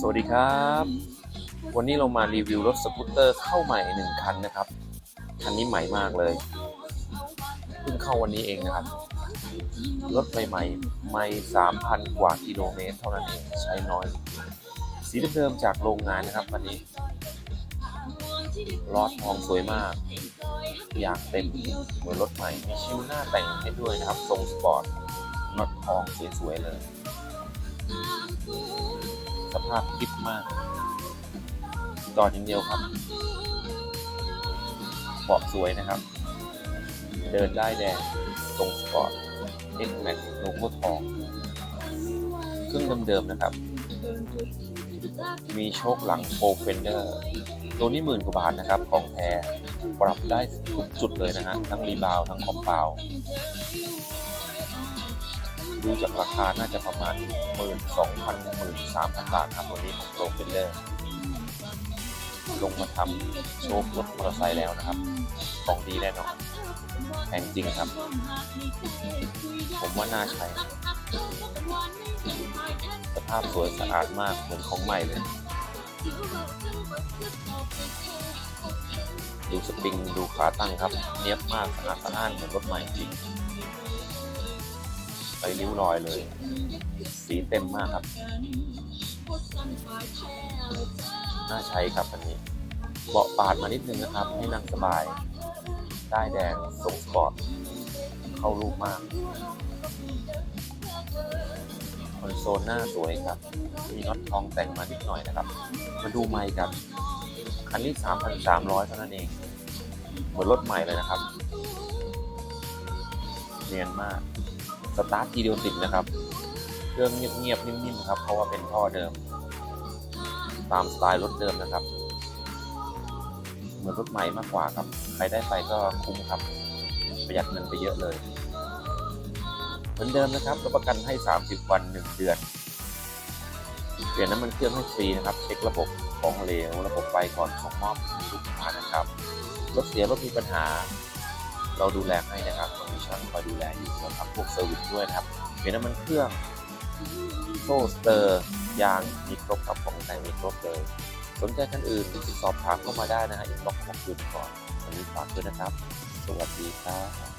สวัสดีครับ วันนี้เรามารีวิวรถสกูตเตอร์เข้าใหม่หนึ่งคันนะครับ คันนี้ใหม่มากเลยเพิ่งเข้าวันนี้เองนะครับ รถใหม่ๆไม่สามพันกว่ากิโลเมตรเท่านั้นเองใช้น้อย สีเดิมจากโรงงานนะครับวันนี้ลอดทองสวยมาก อยากเต็มเหมือนรถใหม่มีชิวหน้าแต่งให้ด้วยนะครับ ทรงสปอร์ตน็อตทองสวยๆเลย สภาพคิดมาก จอดอย่างเดียวครับเบาะสวยนะครับ เดินได้แดงทรงสปอร์ต X Max โลโก้ทอง เครื่องเดิมๆนะครับ มีโชคหลังโฟเฟนเดอร์ตัวนี้หมื่นกว่าบาทนะครับ ของแท้ปรับได้ทุกจุดเลยนะฮะทั้งรีบาวทั้งคอมเปา ดูจากราคาน่าจะประมาณ 1 2 0 0 0 1 3 0 0 0บาทครับตัวนี้ของโฟเฟนเดอร์ลงมาทำโชครถมอเตอร์ไซค์แล้วนะครับของดีแน่นอนแพงจริงครับ ผมว่าน่าใช้สภาพสวยสะอาดมากเหมือนของใหม่เลย ดูสปริงดูขาตั้งครับ เนียบมากสะอาดสะอ้านเหมือนรถใหม่จริง ไปริ้วรอยเลย สีเต็มมากครับ น่าใช้ครับอันนี้ เบาะปาดมานิดนึงนะครับ ให้นั่งสบาย ได้แดงทรงสปอร์ตเข้ารูปมากคอนโซลหน้าสวยครับ มีน็อตทองแต่งมานิดหน่อยนะครับ มาดูไมค์กัน คันนี้ 3,300 เท่านั้นเอง เหมือนรถใหม่เลยนะครับ เนียนมาก สตาร์ททีเดียวติดนะครับ เครื่องเงียบๆนิ่มๆครับ เพราะว่าเป็นท่อเดิม ตามสไตล์รถเดิมนะครับ เหมือนรถใหม่มากกว่าครับ ใครได้ไปก็คุ้มครับ ประหยัดเงินไปเยอะเลย เหมือนเดิมนะครับรับประกันให้ 30 วัน 1 เดือน เปลี่ยนน้ำมันเครื่องให้ฟรีนะครับ เช็คระบบของเหลว ระบบไฟก่อนส่งมอบลูกค้านะครับ รถเสียรถมีปัญหา เราดูแลให้นะครับเรามีช่างคอยดูแลอยู่เราทำพวกเซอร์วิสด้วยนะครับเป็นน้ำมันเครื่องโซ่สเตอร์ยางมีครบครับของแต่งมีครบเลย สนใจท่านอื่นสอบถามเข้ามาได้นะฮะอินบ็อกซ์ของคุณก่อนวันนี้ฝากด้วยนะครับ สวัสดีครับ